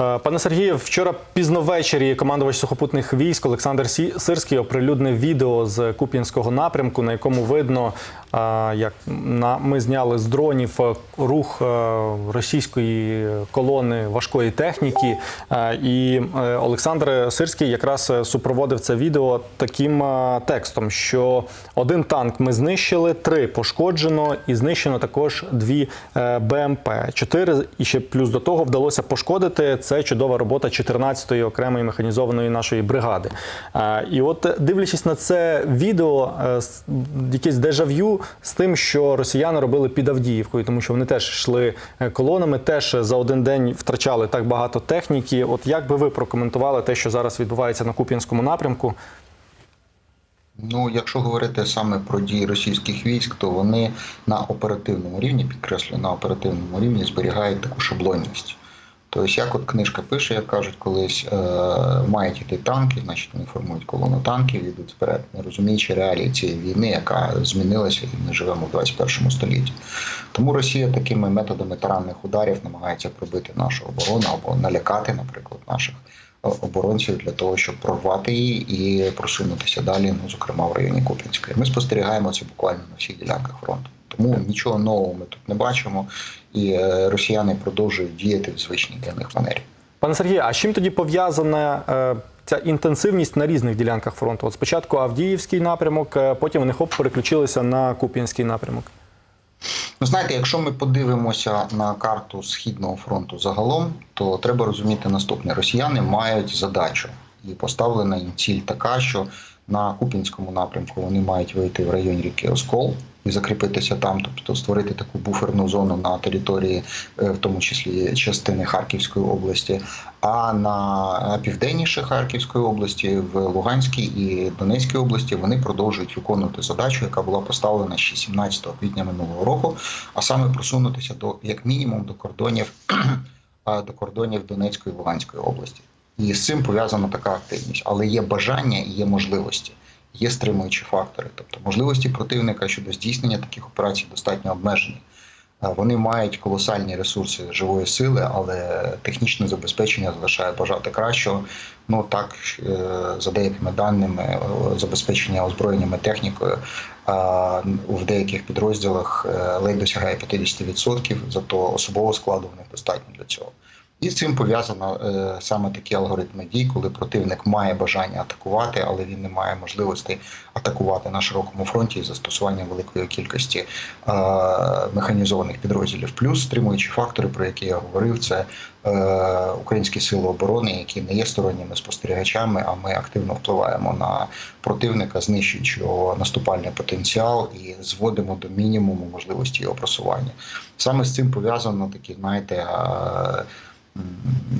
Е, Пане Сергію, вчора пізно ввечері командувач сухопутних військ Олександр Сирський оприлюднив відео з Куп'янського напрямку, на якому видно, е, як ми зняли з дронів е, рух російської колони важкої техніки. І Олександр Сирський якраз супроводив це відео таким текстом, що один танк ми знищили, три пошкоджено, і знищено також дві БМП. Чотири і ще плюс до того вдалося пошкодити. Це чудова робота 14-ї окремої механізованої нашої бригади. Е, І от дивлячись на це відео, е, якесь дежав'ю з тим, що росіяни робили під Авдіївкою, тому що вони теж йшли е, колонами, теж за один день втрачали так багато техніки. От як би ви прокоментували те, що зараз відбувається на Куп'янському напрямку? Ну, якщо говорити саме про дії російських військ, то вони на оперативному рівні, підкреслюю, на оперативному рівні зберігають таку шаблонність. Тобто, як от книжка пише, як кажуть, колись е, мають іти танки, значить вони формують колону танків, йдуть вперед, не розуміючи реалії цієї війни, яка змінилася, і ми живемо в 21 столітті. Тому Росія такими методами таранних ударів намагається пробити нашу оборону або налякати, наприклад, наших е, оборонців для того, щоб прорвати її і просунутися далі, ну зокрема в районі Куп'янська. І Ми спостерігаємо це буквально на всіх ділянках фронту. Тому нічого нового ми тут не бачимо, і е, росіяни продовжують діяти в звичній для них манері. Пане Сергію, а з чим тоді пов'язана е, ця інтенсивність на різних ділянках фронту? От спочатку Авдіївський напрямок, е, потім вони хоп переключилися на Куп'янський напрямок. Ну, знаєте, якщо ми подивимося на карту Східного фронту загалом, то треба розуміти наступне: росіяни мають задачу, і поставлена їм ціль така, що на Купінському напрямку вони мають вийти в район ріки Оскол і закріпитися там, тобто створити таку буферну зону на території, е, в тому числі частини Харківської області. А на південніше Харківської області, в Луганській і Донецькій області вони продовжують виконувати задачу, яка була поставлена ще 17 квітня минулого року, а саме просунутися до як мінімум до кордонів до кордонів Донецької і Луганської області. І з цим пов'язана така активність, але є бажання і є можливості. Є стримуючі фактори, тобто можливості противника щодо здійснення таких операцій достатньо обмежені. Е, Вони мають колосальні ресурси живої сили, але технічне забезпечення залишає бажати кращого. Ну так, е, за деякими даними, е, забезпечення озброєннями технікою в деяких підрозділах ледь досягає 50%, зато особового складу в них достатньо для цього. І з цим пов'язано е, саме такі алгоритми дій, коли противник має бажання атакувати, але він не має можливості атакувати на широкому фронті із застосуванням великої кількості е, механізованих підрозділів. Плюс стримуючі фактори, про які я говорив, це е, українські сили оборони, які не є сторонніми спостерігачами, а ми активно впливаємо на противника, знищуючи його наступальний потенціал і зводимо до мінімуму можливості його просування. Саме з цим пов'язано такі, знаєте. е,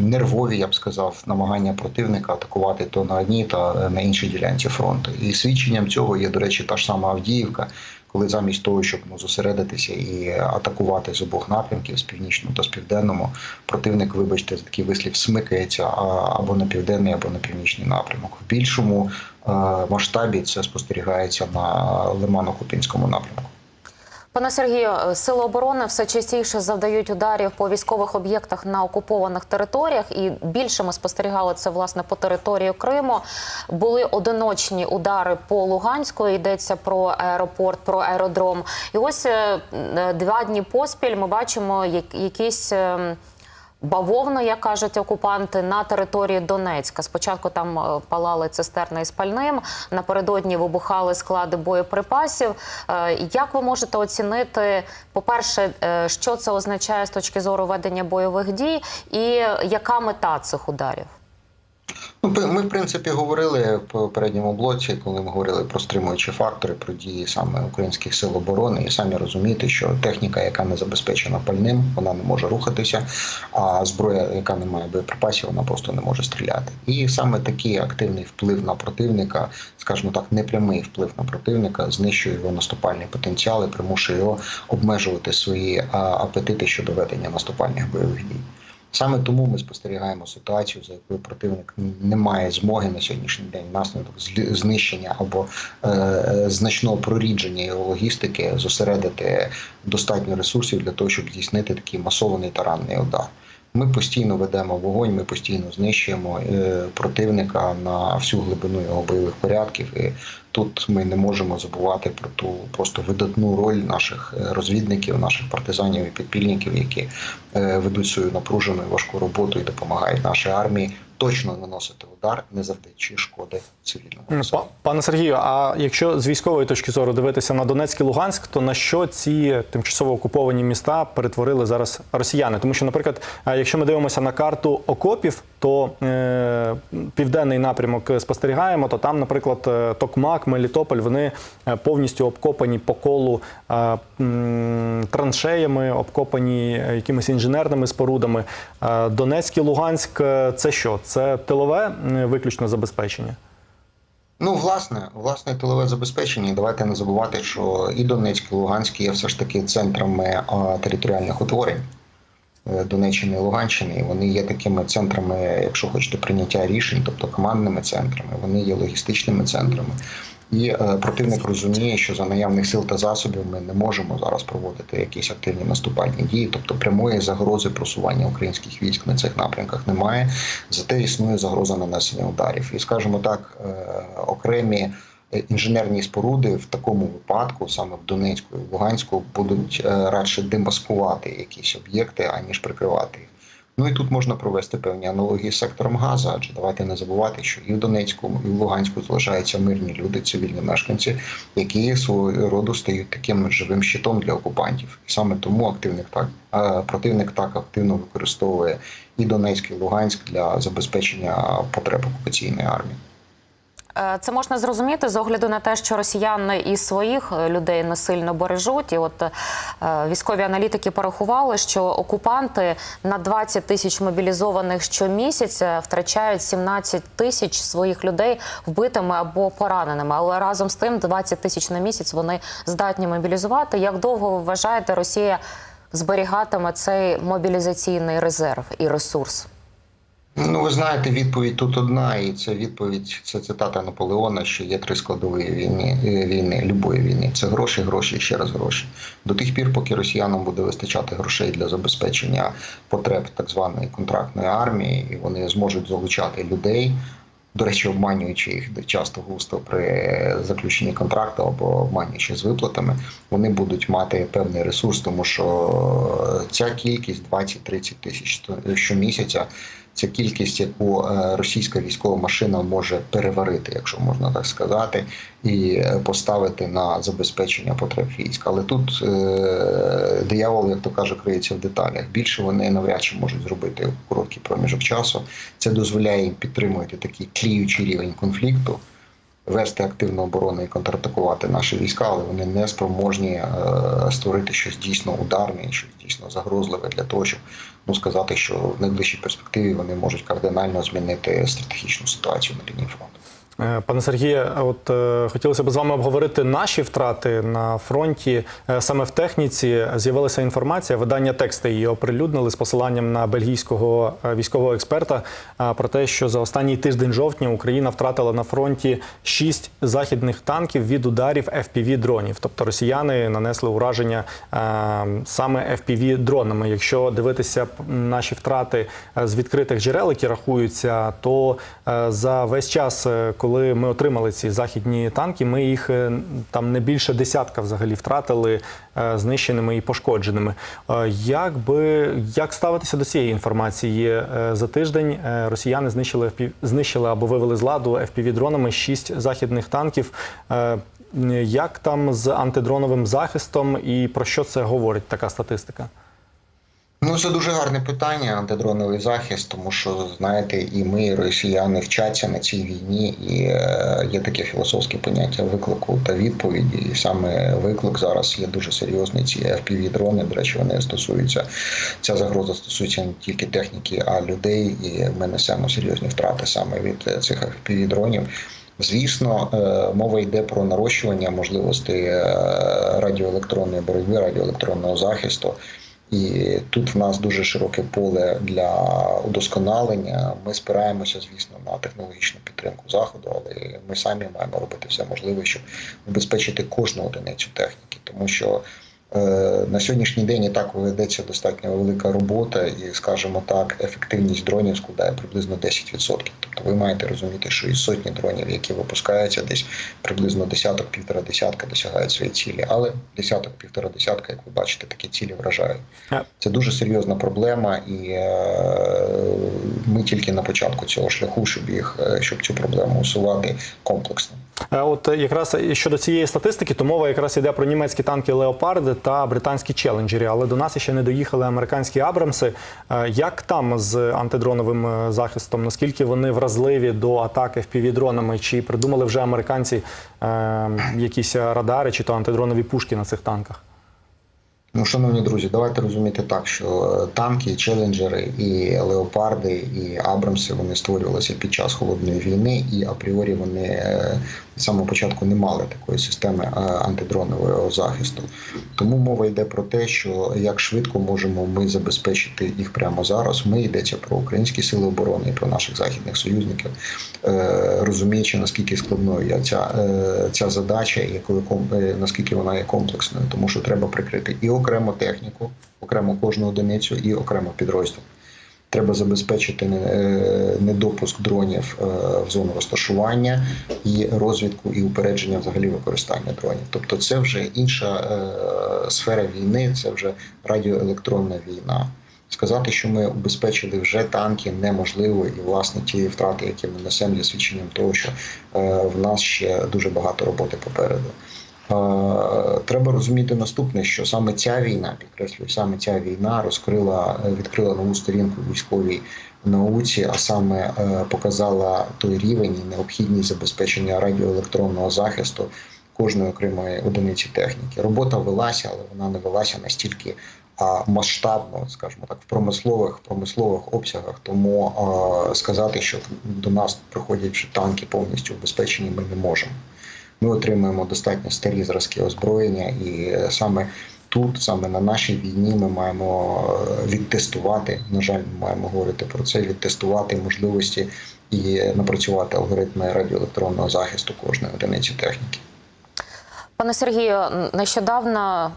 Нервові, я б сказав, намагання противника атакувати то на одній, то на іншій ділянці фронту. І свідченням цього є, до речі, та ж сама Авдіївка, коли замість того, щоб ну, зосередитися і атакувати з обох напрямків, з північного та з південному, противник, вибачте, за такий вислів, смикається або на південний, або на північний напрямок. В більшому е, масштабі це спостерігається на Лимано-Купінському напрямку. Пане Сергію, сили оборони все частіше завдають ударів по військових об'єктах на окупованих територіях, і більше ми спостерігали це власне по території Криму. Були одиночні удари по Луганську. Йдеться про аеропорт, про аеродром. І ось е, е, два дні поспіль ми бачимо як- якісь. Бавовно, як кажуть окупанти, на території Донецька. Спочатку там е, палали цистерни із пальним, напередодні вибухали склади боєприпасів. Е, Як ви можете оцінити, по-перше, е, що це означає з точки зору ведення бойових дій, і яка мета цих ударів? Ну, ми, в принципі, говорили в попередньому блоці, коли ми говорили про стримуючі фактори, про дії саме українських сил оборони, і самі розумієте, що техніка, яка не забезпечена пальним, вона не може рухатися, а зброя, яка не має боєприпасів, вона просто не може стріляти. І саме такий активний вплив на противника, скажімо так, непрямий вплив на противника, знищує його наступальний потенціал і примушує його обмежувати свої апетити щодо ведення наступальних бойових дій. Саме тому ми спостерігаємо ситуацію, за якою противник не має змоги на сьогоднішній день внаслідок злі- знищення або е, значного прорідження його логістики зосередити достатньо ресурсів для того, щоб здійснити такий масований таранний удар. Ми постійно ведемо вогонь, ми постійно знищуємо е, противника на всю глибину його бойових порядків. І тут ми не можемо забувати про ту просто видатну роль наших е, розвідників, наших партизанів і підпільників, які е, ведуть свою напружену і важку роботу і допомагають нашій армії точно наносити удар, не завдаючи шкоди цивільному. Па- Пане Сергію, а якщо з військової точки зору дивитися на Донецьк і Луганськ, то на що ці тимчасово окуповані міста перетворили зараз росіяни? Тому що, наприклад, е, якщо ми дивимося на карту окопів, то е, південний напрямок спостерігаємо, то там, наприклад, е, Токмак, Мелітополь, вони е, повністю обкопані по колу е, траншеями, обкопані е, якимись інженерними спорудами. Е, Донецьк і Луганськ це що? Це тилове виключно забезпечення? Ну, власне, власне, тилове забезпечення. Давайте не забувати, що і Донецьк, і Луганськ є все ж таки центрами а, територіальних утворень Донеччини і Луганщини. І вони є такими центрами, якщо хочете, прийняття рішень, тобто командними центрами. Вони є логістичними центрами. І е, противник розуміє, що за наявних сил та засобів ми не можемо зараз проводити якісь активні наступальні дії, тобто прямої загрози просування українських військ на цих напрямках немає. Зате існує загроза нанесення ударів. І скажімо так, е, окремі е, інженерні споруди в такому випадку, саме в Донецьку і в Луганську, будуть е, радше демаскувати якісь об'єкти, аніж прикривати їх. Ну і тут можна провести певні аналогії з сектором газу, адже давайте не забувати, що і в Донецьку, і в Луганську залишаються мирні люди, цивільні мешканці, які свого роду стають таким живим щитом для окупантів. І саме тому активник так е, противник так активно використовує і Донецьк, і Луганськ для забезпечення потреб окупаційної армії. Е, Це можна зрозуміти з огляду на те, що росіяни і своїх е, людей не сильно бережуть. І от е, військові аналітики порахували, що окупанти на 20 тисяч мобілізованих щомісяця втрачають 17 тисяч своїх людей вбитими або пораненими. Але разом з тим 20 тисяч на місяць вони здатні мобілізувати. Як довго ви вважаєте, Росія зберігатиме цей мобілізаційний резерв і ресурс? Ну, ви знаєте, відповідь тут одна, і це відповідь, це цитата Наполеона, що є три складові війни, е, війни, любої війни. Це гроші, гроші ще раз гроші. До тих пір, поки росіянам буде вистачати грошей для забезпечення потреб так званої контрактної армії, і вони зможуть залучати людей. До речі, обманюючи їх часто густо при заключенні контракту або обманюючи з виплатами, вони будуть мати певний ресурс, тому що ця кількість 20-30 тисяч щомісяця це кількість, яку е, російська військова машина може переварити, якщо можна так сказати, і е, поставити на забезпечення потреб військ. Але тут е, диявол, як то каже, криється в деталях. Більше вони навряд чи можуть зробити у короткий проміжок часу. Це дозволяє їм підтримувати такий кліючий рівень конфлікту. Вести активну оборону і контратакувати наші війська, але вони не спроможні е, створити щось дійсно ударне, щось дійсно загрозливе для того, щоб ну сказати, що в найближчій перспективі вони можуть кардинально змінити стратегічну ситуацію на лінії фронту. Е, Пане Сергіє, от е, хотілося б з вами обговорити наші втрати на фронті. Е, саме в техніці з'явилася інформація. Видання тексти її оприлюднили з посиланням на бельгійського е, військового експерта е, про те, що за останній тиждень жовтня Україна втратила на фронті шість західних танків від ударів fpv дронів. Тобто росіяни нанесли ураження е, саме fpv дронами. Якщо дивитися наші втрати е, з відкритих джерел, які рахуються, то е, за весь час, коли ми отримали ці західні танки, ми їх е, там не більше десятка взагалі втратили е, знищеними і пошкодженими. Е, Як би як ставитися до цієї інформації? За тиждень росіяни знищили знищили або вивели з ладу fpv дронами шість західних танків. Як там з антидроновим захистом і про що це говорить така статистика? Ну, це дуже гарне питання, антидроновий захист, тому що знаєте, і ми, і росіяни, вчаться на цій війні, і е, є таке філософське поняття виклику та відповіді. І саме виклик зараз є дуже серйозний. Ці fpv дрони До речі, вони стосуються. Ця загроза стосується не тільки техніки, а людей. І ми несемо серйозні втрати саме від цих fpv дронів. Звісно, е, мова йде про нарощування можливостей е, радіоелектронної боротьби, радіоелектронного захисту. І тут в нас дуже широке поле для удосконалення. Ми спираємося, звісно, на технологічну підтримку заходу, але ми самі маємо робити все можливе, щоб убезпечити кожну одиницю техніки, тому що На сьогоднішній день і так ведеться достатньо велика робота, і, скажімо так, ефективність дронів складає приблизно 10%. Тобто ви маєте розуміти, що із сотні дронів, які випускаються, десь приблизно десяток, півтора десятка досягають свої цілі. Але десяток, півтора десятка, як ви бачите, такі цілі вражають. Е. Це дуже серйозна проблема, і е, ми тільки на початку цього шляху, щоб їх е, щоб цю проблему усувати комплексно. Е, От е, якраз щодо цієї статистики, то мова якраз йде про німецькі танки Леопарди та британські челенджері, але до нас ще не доїхали американські Абрамси. Е, Як там з антидроновим е, захистом? Наскільки вони вразливі до атаки впівдронами? Чи придумали вже американці е, якісь радари чи то антидронові пушки на цих танках? Ну, шановні друзі, давайте розуміти так, що е, танки, челенджери, і леопарди, і Абрамси вони створювалися під час холодної війни, і апріорі вони е, з самого початку не мали такої системи е, антидронового захисту. Тому мова йде про те, що як швидко можемо ми забезпечити їх прямо зараз. Ми йдеться про українські сили оборони і про наших західних союзників, розуміючи наскільки складною є ця, ця задача, і наскільки вона є комплексною, тому що треба прикрити і окрему техніку, окремо кожну одиницю, і окремо підрозділ. Треба забезпечити е, недопуск дронів е, в зону розташування і розвідку і упередження взагалі використання дронів. Тобто, це вже інша е, сфера війни, це вже радіоелектронна війна. Сказати, що ми убезпечили вже танки, неможливо, і власне ті втрати, які ми несемо, є свідченням того, що в нас ще дуже багато роботи попереду. Треба розуміти наступне, що саме ця війна, підкреслюю, саме ця війна розкрила, відкрила нову сторінку військовій науці, а саме е, показала той рівень і необхідність забезпечення радіоелектронного захисту кожної окремої одиниці техніки. Робота велася, але вона не велася настільки масштабно, скажімо так, в промислових промислових обсягах. Тому е, сказати, що до нас приходять танки повністю убезпечені, ми не можемо. Ми отримуємо достатньо старі зразки озброєння, і е, саме тут, саме на нашій війні, ми маємо е, відтестувати. На жаль, ми маємо говорити про це, відтестувати можливості і напрацювати алгоритми радіоелектронного захисту кожної одиниці техніки. Пане Сергію, нещодавно.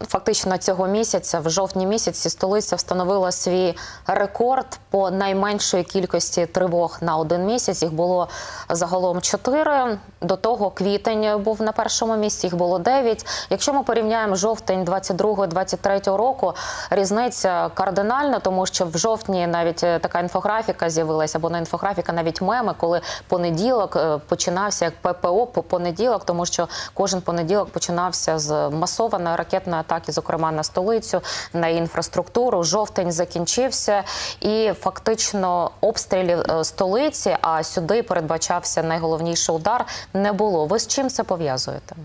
Фактично цього місяця, в жовтні місяці, столиця встановила свій рекорд по найменшої кількості тривог на один місяць. Їх було загалом чотири. До того квітень був на першому місці. Їх було дев'ять. Якщо ми порівняємо жовтень 22-23 року, різниця кардинальна, тому що в жовтні навіть е, така інфографіка з'явилася, або не інфографіка, навіть меми, коли понеділок е, починався як ППО по понеділок, тому що кожен понеділок починався з масованої ракетної атаки, зокрема на столицю, на інфраструктуру. Жовтень закінчився, і фактично обстрілів е, столиці, а сюди передбачався найголовніший удар. Не було. Ви з чим це пов'язуєте?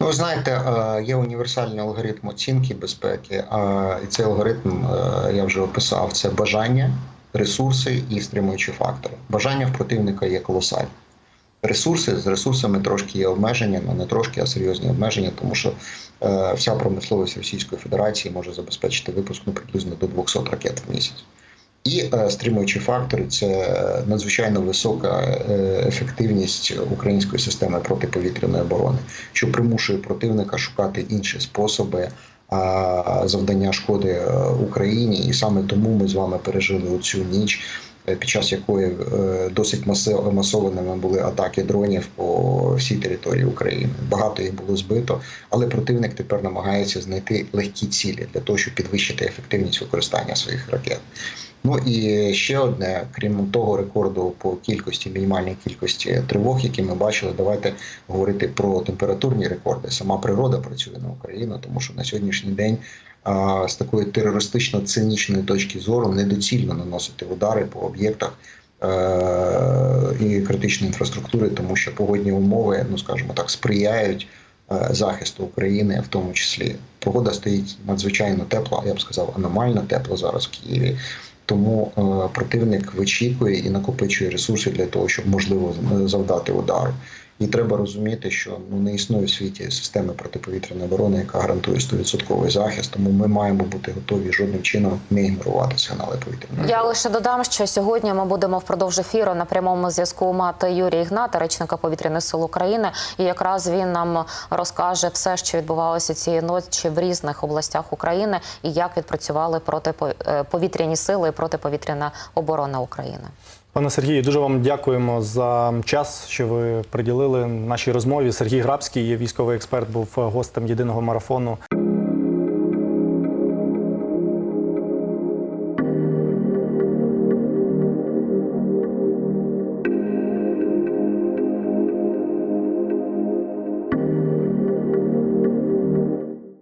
Ну, знаєте, е, є універсальний алгоритм оцінки безпеки, і цей алгоритм е, я вже описав: це бажання, ресурси і стримуючі фактори. Бажання в противника є колосальне. Ресурси з ресурсами трошки є обмеження, але не трошки, а серйозні обмеження, тому що е, вся промисловість Російської Федерації може забезпечити випуск ну, приблизно до 200 ракет в місяць. І е, стримуючі фактори це надзвичайно висока е, ефективність української системи протиповітряної оборони, що примушує противника шукати інші способи а, завдання шкоди е, Україні, і саме тому ми з вами пережили оцю ніч, е, під час якої е, досить масованими були атаки дронів по всій території України. Багато їх було збито, але противник тепер намагається знайти легкі цілі для того, щоб підвищити ефективність використання своїх ракет. Ну і ще одне, крім того рекорду по кількості, мінімальній кількості тривог, які ми бачили, давайте говорити про температурні рекорди. Сама природа працює на Україну, тому що на сьогоднішній день з такої терористично-цинічної точки зору недоцільно наносити удари по об'єктах. е, І критичної інфраструктури, тому що погодні умови, ну скажімо так, сприяють е, захисту України, в тому числі погода стоїть надзвичайно тепла, я б сказав, аномально тепла зараз в Києві. Тому е, противник вичікує і накопичує ресурси для того, щоб можливо завдати удару. І треба розуміти, що ну не існує в світі системи протиповітряної оборони, яка гарантує 100% захист. Тому ми маємо бути готові жодним чином не ігнорувати сигнали повітряної. Я лише додам, що сьогодні ми будемо впродовж ефіру на прямому зв'язку мати Юрія Ігната, речника повітряних сил України, і якраз він нам розкаже все, що відбувалося цієї ночі в різних областях України, і як відпрацювали протиповітряні сили і протиповітряна оборона України. Пане Сергію, дуже вам дякуємо за час, що ви приділили нашій розмові. Сергій Грабський, військовий експерт, був гостем єдиного марафону.